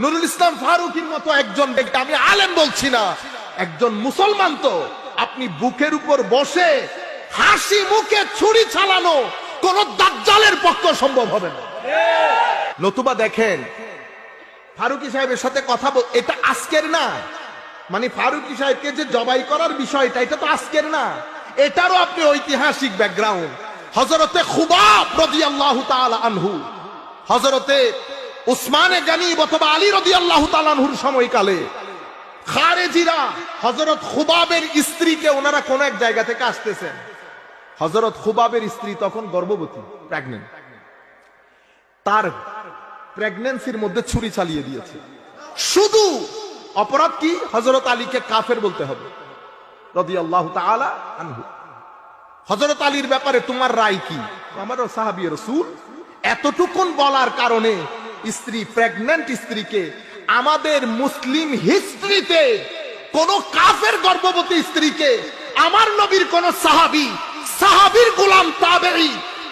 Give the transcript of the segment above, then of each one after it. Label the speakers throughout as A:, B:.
A: নুরুল ইসলাম ফারুকির মতো একজন ব্যক্তি, আমি আলেম বলছি না, একজন মুসলমান তো। আপনি বুকের উপর বসে হাসি মুখে ছুরি চালানো কোন দাজ্জালের পক্ষ সম্ভব হবে না। নতুবা দেখেন, ফারুকি সাহেবের সাথে কথা বল, এটা আজকের না। মানে ফারুকি সাহেবকে যে জবাই করার বিষয়টা, এটা তো আজকের না। এটারও আপনি ঐতিহাসিক ব্যাকগ্রাউন্ড হজরতে খুবাব রাদিয়াল্লাহু তাআলা আনহু হজরতে উসমানে গানি অথবা আলী রদি তাআলা আনহুর সময়কালে খারেজিরা হজরত খুবাবের স্ত্রীকে ওনারা কোন এক জায়গা থেকে আসতেছেন। হজরত খুবাবের স্ত্রী তখন গর্ভবতী প্রেগনেন্ট তার প্রেগনেন্সির মধ্যে ছুরি চালিয়ে দিয়েছে। শুধু অপরাধ কি? হজরত আলীকে কাফের বলতে হবে রদি আল্লাহ আনহু। হজরত আলীর ব্যাপারে তোমার রায় কি? আমারও সাহাবি রসুল এতটুকুন বলার কারণে স্ত্রী প্রেগনেন্ট স্ত্রীকে, আমাদের মুসলিম হিস্ট্রিতে কোন কাফের গর্ভবতী স্ত্রীকে, আমার নবীর কোন সাহাবি, সাহাবির গোলাম তাবেই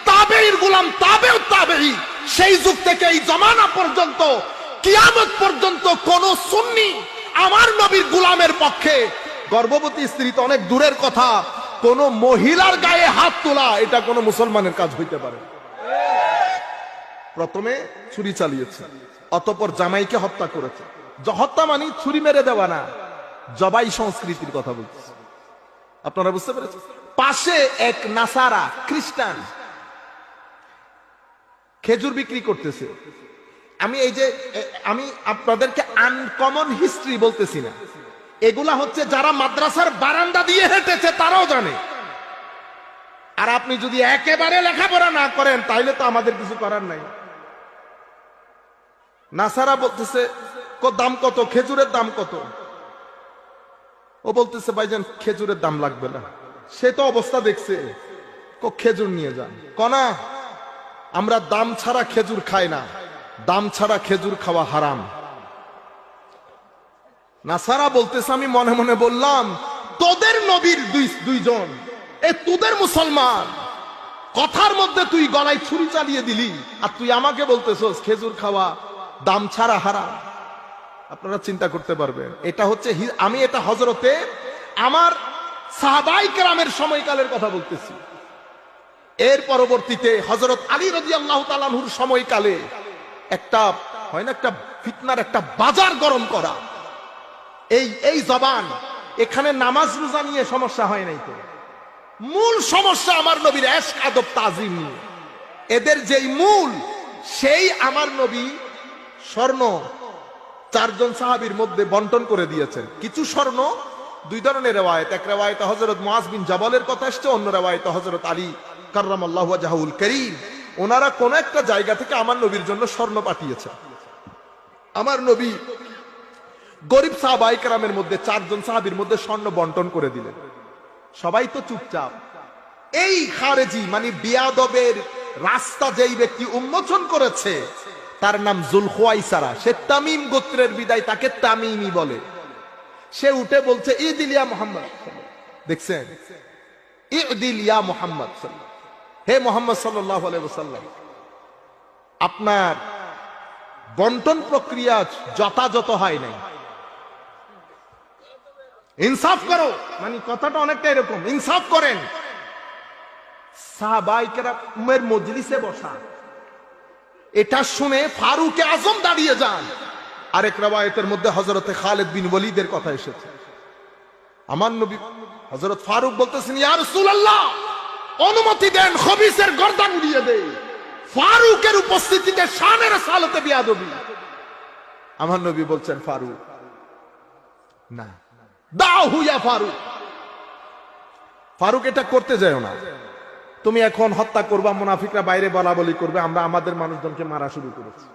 A: তাবেইর গোলাম তাবেও তাবেই সেই যুগ থেকে এই জমানা পর্যন্ত, কিয়ামত পর্যন্ত কোন সুন্নি আমার নবীর গোলামের পক্ষে গর্ভবতী স্ত্রী তো অনেক দূরের কথা, কোন মহিলার গায়ে হাত তোলা, এটা কোন মুসলমানের কাজ হইতে পারে। প্রথমে ছুরি চালিয়েছে, অতপর জামাইকে হত্যা করেছে। হত্যা মানে ছুরি মেরে দেওয়া না, জবাই সংস্কৃতির কথা বলছে। আপনারা বুঝতে পেরেছেন? পাশে এক নাসারা খ্রিস্টান খেজুর বিক্রি করতেছে। আমি এই যে আমি আপনাদেরকে আনকমন হিস্ট্রি বলতেছি না। এগুলা হচ্ছে যারা মাদ্রাসার বারান্দা দিয়ে হেঁটেছে, তারাও জানে। আর আপনি যদি একেবারে লেখাপড়া না করেন, তাইলে তো আমাদের কিছু করার নাই। নাসারা বলতেছে দাম কত? খেজুরের দাম কত? ও বলতেছে, ভাইজান, খেজুরের দাম লাগবে না। সে তো অবস্থা দেখছে, কো খেজুর নিয়ে যান। কনা আমরা দাম ছাড়া খেজুর খাই না। দাম ছাড়া খেজুর খাওয়া হারাম। নাসারা বলতেছে, আমি মনে মনে বললাম, তোদের নবীর দুই, দুইজন, এ তোদের মুসলমান, কথার মধ্যে তুই গলায় ছুরি চালিয়ে দিলি, আর তুই আমাকে বলতেছস, খেজুর খাওয়া দাম ছাড়া হারাম। আপনারা চিন্তা করতে পারবেন। এটা হচ্ছে আমি এটা হজরতে আমার সাহাবাই কেরামের সময়কালের কথা বলতেছি। এর পরবর্তীতে হজরত আলী রাজি আল্লাহ তালানহুর সময়কালে একটা, হয় না, একটা ফিতনার একটা বাজার গরম করা। এই এই জবান, এখানে নামাজ রোজা নিয়ে সমস্যা হয় নাই তো। মূল সমস্যা আমার নবীর এশ আদব তাজিম এদের যেই মূল, সেই আমার নবী স্বর্ণ চারজন সাহাবীর মধ্যে বন্টন করে দিয়েছেন। কিছু স্বর্ণ দুই ধরনের রেওয়ায়ত। এক রেওয়ায়তে হজরত মুআজ বিন জাবালের কথা আসছে, অন্য রেওয়ায়তে হজরত আলী কার্রাম আল্লাহ জাহুল করিম। ওনারা কোন একটা জায়গা থেকে আমার নবীর জন্য স্বর্ণ পাঠিয়েছে আমার নবী গরিব সাহাবাই কেরামের মধ্যে চারজন সাহাবীর মধ্যে স্বর্ণ বন্টন করে দিলেন। সবাই তো চুপচাপ। এই খারেজি মানে বিয়াদবের রাস্তা যেই ব্যক্তি উন্মোচন করেছে তার নাম জুলখোয়াইসারা। সে তামিম গোত্রের বিদায় তাকে তামিমি বলে। সে উঠে বলছে ইদিলিয়া মোহাম্মদ দেখছেন? ইদিলিয়া মোহাম্মদ হে মোহাম্মদ সাল্লাম আপনার বন্টন প্রক্রিয়া যথাযথ হয় নাই। ইনসাফ করো। মানে কথাটা অনেকটা এরকম। ইনসাফ করেন। সাহাবাইকেরা মজলিসে বসা। এটা শুনে ফারুকে আজম দাঁড়িয়ে যান। আরেক রবায়তের মধ্যে হজরতে খালেদ বিন ওয়ালিদের কথা এসেছে। আমার নবী হজরত ফারুক বলতেছেন অনুমতি দেন খবিসের গর্দান উড়িয়ে দেই। ফারুকের উপস্থিতিতে শানের সালতে বিয়াদবি। আমার নবী বলছেন, ফারুক, না, দাও হুইয়া ফারুক। ফারুক এটা করতে যাও না। তুমি এখন হত্যা করবা, মুনাফিকরা বাইরে বলা বলি করবে, আমরা আমাদের মানুষজনকে মারা শুরু করেছি।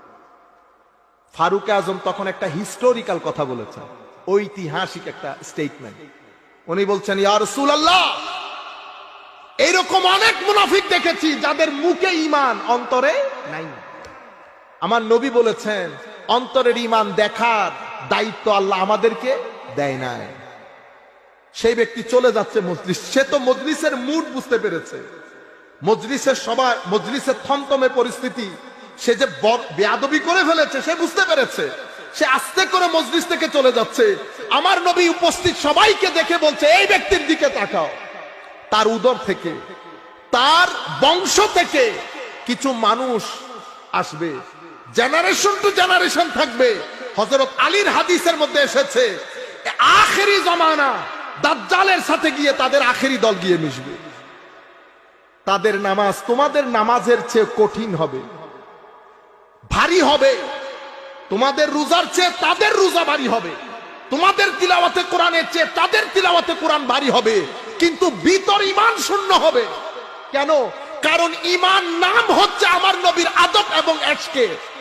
A: ফারুক আজম তখন একটা হিস্টোরিক্যাল কথা বলেছেন, ঐতিহাসিক একটা স্টেটমেন্ট উনি বলছেন, ইয়া রাসূলুল্লাহ, এইরকম অনেক মুনাফিক দেখেছি যাদের মুখে ইমান অন্তরে নাই। আমার নবী বলেছেন, অন্তরের ইমান দেখার দায়িত্ব আল্লাহ আমাদেরকে দেয় নাই। সেই ব্যক্তি চলে যাচ্ছে মজলিস, সে তো মজলিসের মুড বুঝতে পেরেছে। মজলিসের সবাই, মজলিসের থমথমে পরিস্থিতি, সে যে বেয়াদবি করে ফেলেছে, সে বুঝতে পেরেছে। সে আস্তে করে মজলিস থেকে চলে যাচ্ছে। আমার নবী উপস্থিত সবাইকে দেখে বলছে, এই ব্যক্তির দিকে তাকাও। তার উদর থেকে, তার বংশ থেকে কিছু মানুষ আসবে। জেনারেশন টু জেনারেশন থাকবে। হজরত আলীর হাদিসের মধ্যে এসেছে আখেরি জমানা, দাজ্জালের সাথে গিয়ে তাদের আখেরি দল গিয়ে মিশবে। তাদের নামাজ তোমাদের নামাজের চেয়ে কঠিন হবে। ভারী হবে। তোমাদের রোজার চেয়ে তাদের রোজা ভারী হবে। তোমাদের তিলাওয়াতে কোরআনের চেয়ে তাদের তিলাওয়াতে কোরআন ভারী হবে। কিন্তু ভিতর ইমান শূন্য হবে। কেন? কারণ ইমান নাম হচ্ছে আমার নবীর আদব এবং এসকে